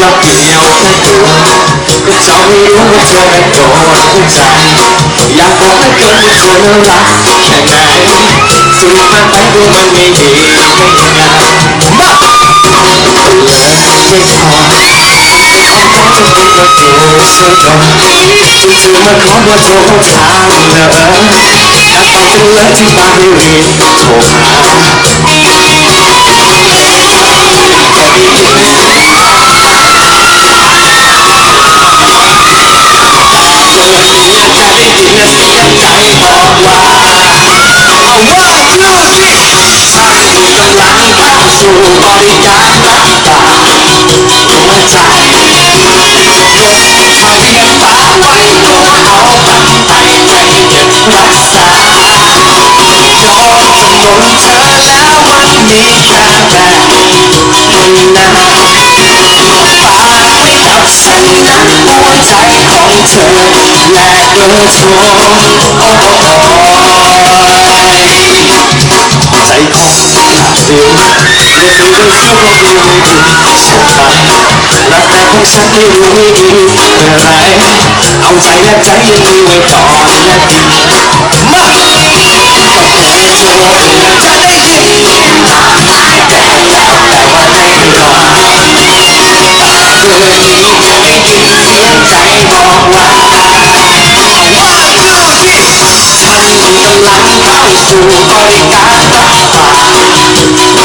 เราเกี่ยวแค่ตัวก็จะไม่รู้ว่าเธอเป็นโดนหัวใจ อยากบอกให้เกินว่าเธอน่ารักแค่ไหนสุดท้ายไปดูมันไม่ดีไม่งามมาเลยไม่พอทำใจะเป็นกระดูเสียก่อนจู่ๆมาขอเบอร์โทรทางเนอะอยากบอกจังเลยที่บ้านไม่รีบโทรหา ฉันกำลังเข้าสู่บริการรักษาหัวใจลงทะเบียนฝากไว้ตัวเอาบัตรไปใจเก็บรักษายอมจำนนเธอแล้ววันนี้แค่แบบคนนั้นฝากไว้กับฉันนะหัวใจของเธอและเบอร์โทรโอ้ใจขอ งขาดเดียวเรียกดูด้วยเสียงของดูไม่ดีส่งไปรักแต่ของฉันไม่รู้ไม่ดีเมื่อไรเอาใจและใจยังมีไว้ก่อนและดีมาบเบอร์โทรเพื่อจะได้ยินแต่แล้แต่ว่าไม่รอคืนนี้จะได้ยินเสียใจบอกว่าว่าดูสิฉันกำลังเข้าสู่บริการรับฝาก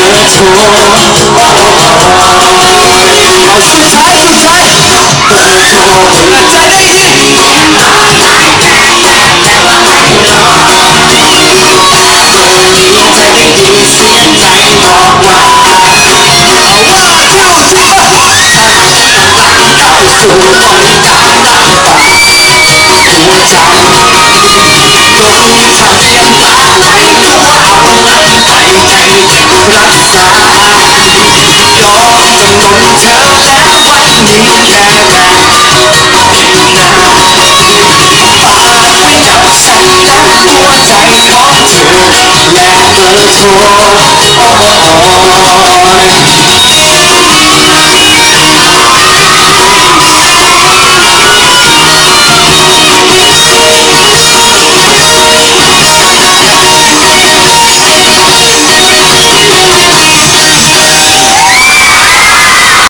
และเบอร์โรักษายอมจำนนเธอแล้ววันนี้แค่แรกนะฝากไว้กับฉันนะหัวใจของเธอและเบอร์โทร